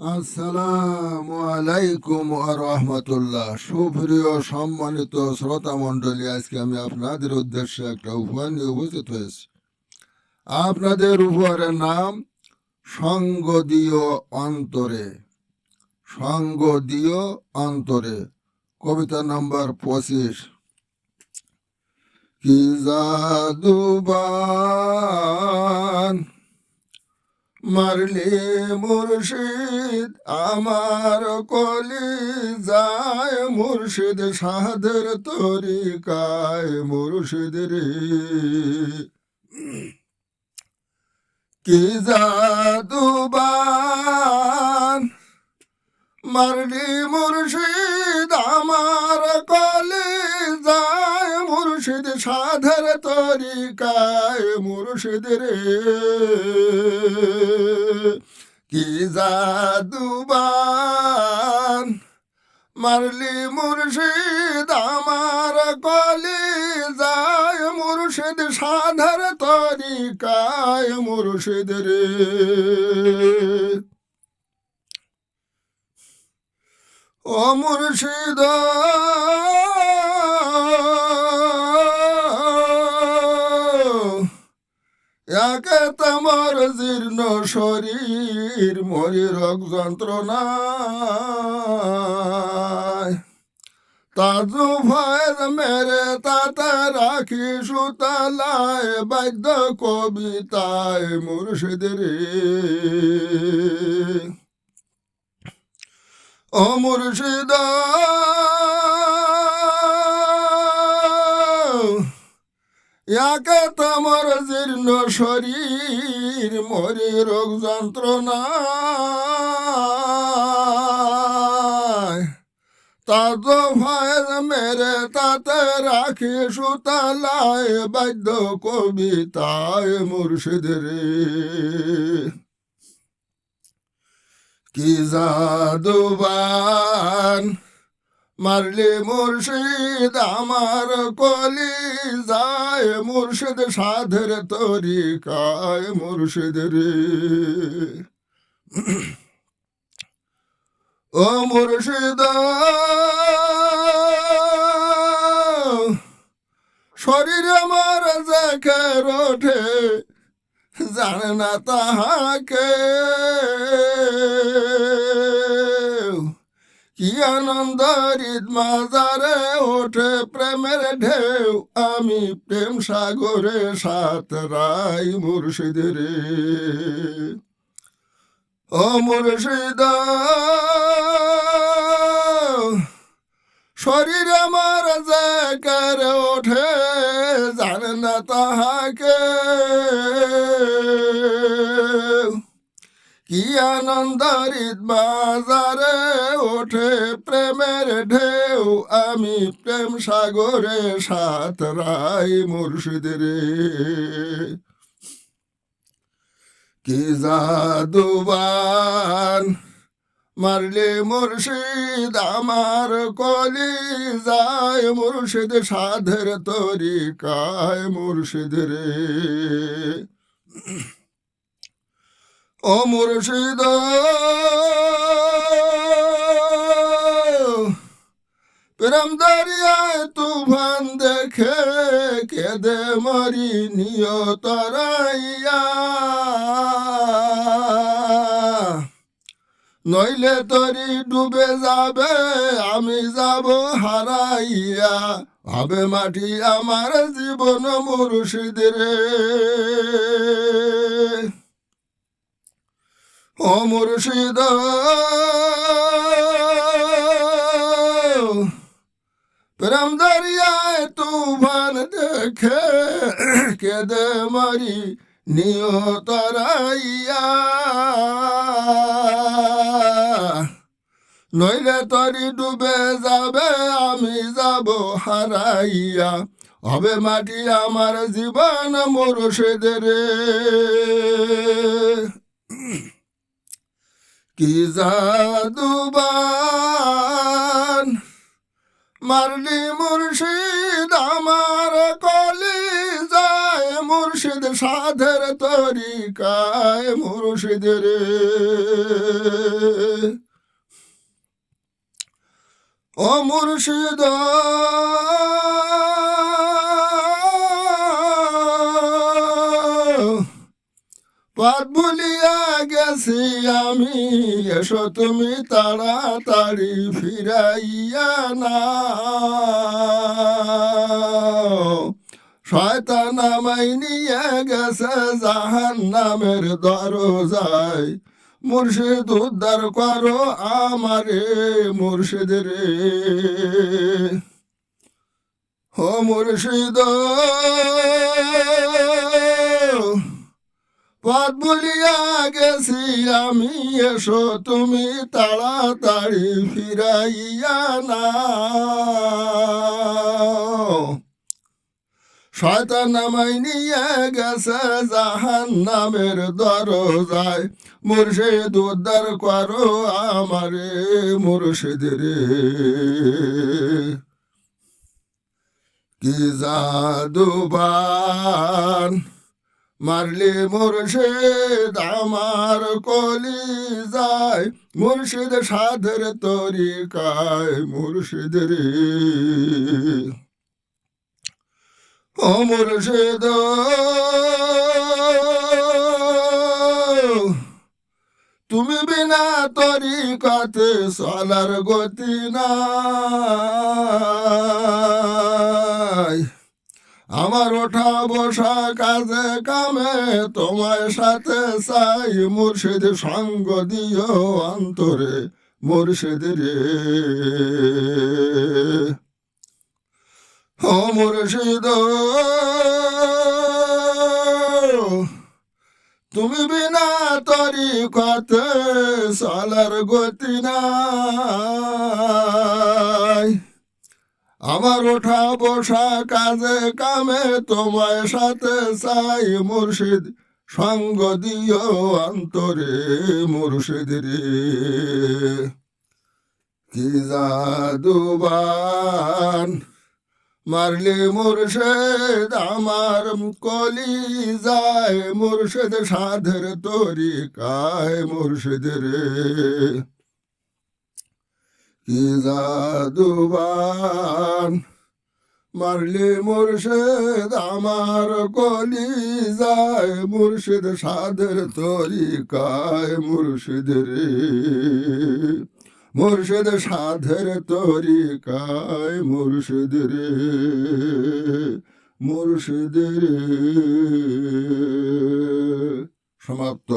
আসসালামু আলাইকুম রহমতুল্লাহ। সুপ্রিয় সম্মানিত শ্রোতা মণ্ডলী, আজকে আমি আপনাদের উদ্দেশ্যে একটা উপহার নিয়ে উপস্থিত হয়েছি। আপনাদের উপহারের নাম সঙ্গ দিও অন্তরে। সঙ্গ দিও অন্তরে। কবিতা নম্বর পঁচিশ। কি জাদুবান মারলে মুর্শিদ আমার কলি যায়। মুর্শিদ সাহাদের তরি কায় মুর্শিদ রে। কি জাদুবান মারলি তরিকায় মুর্শিদ রে। কি জাদুবান মারলি মুর্শিদ, আমার কলি যায় মুর্শিদ, সাধের তরিকায় মুর্শিদ রে। ও মুর্শিদ তোমার জীর্ণ শরীর, মরি রোগ যন্ত্রণা তাজু ভয়ের মেরে তাতে রাখি সুতালায়, বাদ্য কবিতায় মুর্শিদের ও মুর্শিদ ইয়াকে তোমার জীর্ণ শরীর, মরি রোগ যন্ত্রণা। তাজ ভয়ের মেরে তাতে রাখি সুতালায় বাদ্য কবিতায় মুর্শিদের কি জাদুবান মারলি মুর্শিদ আমার কলি যায়। মুর্শিদ সাধের তরিকায় মুর্শিদ রে। ও মুর্শিদ, শরীর আমার জেখের ওঠে, জানে না তাহাকে। কি আনন্দ হৃদ মাজারে ওঠে প্রেমের ঢেউ। আমি প্রেম সাগরে সাত রাই মুর্শিদের ও মুর্শিদ, শরীর আমার জায়গার ওঠে, জানে না তাহাকে। কি আনন্দ বাজারে ওঠে প্রেমের ঢেউ, আমি প্রেম সাগরে সাত রাই মুর্শিদের কি জাদুবান মারলে মুর্শিদ, আমার কলি যায় মুর্শিদ, সাধের তরিকায় মুর্শিদ রে। ও মুর্শিদ প্রেম দরিয়ায় তুফান দেখে কেদে মরি নিয়তরাইয়া নইলে তরি ডুবে যাবে, আমি যাব হারাইয়া। ভাবে মাটি আমার জীবন মুর্শিদের ও মুর্শিদ প্রেম দরিয়ায় তুফান দেখে কেদে মারি নিয়তরাইয়া নইলে তরি ডুবে যাবে, আমি যাব হারাইয়া। হবে মাটি আমার জীবন মুর্শিদের কি মারলি মুর্শিদ আমার কলি যায় মুর্শিদ সাধের তরিকায় মুর্শিদের ও মুর্শিদ পথ ভুলিয়া গেছি আমি, এসো তুমি তাড়াতাড়ি ফিরাইয়া না শয়তান আমাই নিয়ে গেছে জাহান নামের দরজায়। মুর্শিদ উদ্ধার করো আমারে, মুর্শিদ রে। ও মুর্শিদ পথ বলিয়া গেছি আমি, এসো তুমি তাড়াতাড়ি ফিরাইয়া না শয়তান আমায় নিয়ে গেছে জাহান নামের দরজায়। মুর্শিদ উদ্ধার করো আমারে মুর্শিদ রে। কি জাদুবান মারলে মুর্শিদ আমার কলি যায় মুর্শিদ সাধের তরিকায়, মুর্শিদ রে। ও মুর্শিদ, তুমি বিনা তরিকাতে চলার গতি নাই। আমার ওঠা বসা কাজে কামে, তোমার সাথে চাই মুর্শিদ সঙ্গ দিও অন্তরে, মুর্শিদ রে। ও মুর্শিদ, তুমি বিনা তরি তরিকতে চলার গতি নাই। আমার ওঠা বসা কাজে কামে তোমায় সাথে চাই মুর্শিদ। সঙ্গ দিও অন্তরে মুর্শিদ রে। কি জাদুবান মারলে মুর্শিদ, আমার কলি যায় মুর্শিদ, সাধের তরি কায় মুর্শিদ রে। কি জাদুবান মারলে মুর্শিদ আমার কলি যায়, মুর্শিদ সাধের তরিকায় মুর্শিদ রে। মুর্শিদ সাধের তরিকায় মুর্শিদ রে মুর্শিদ রে। সমাপ্ত।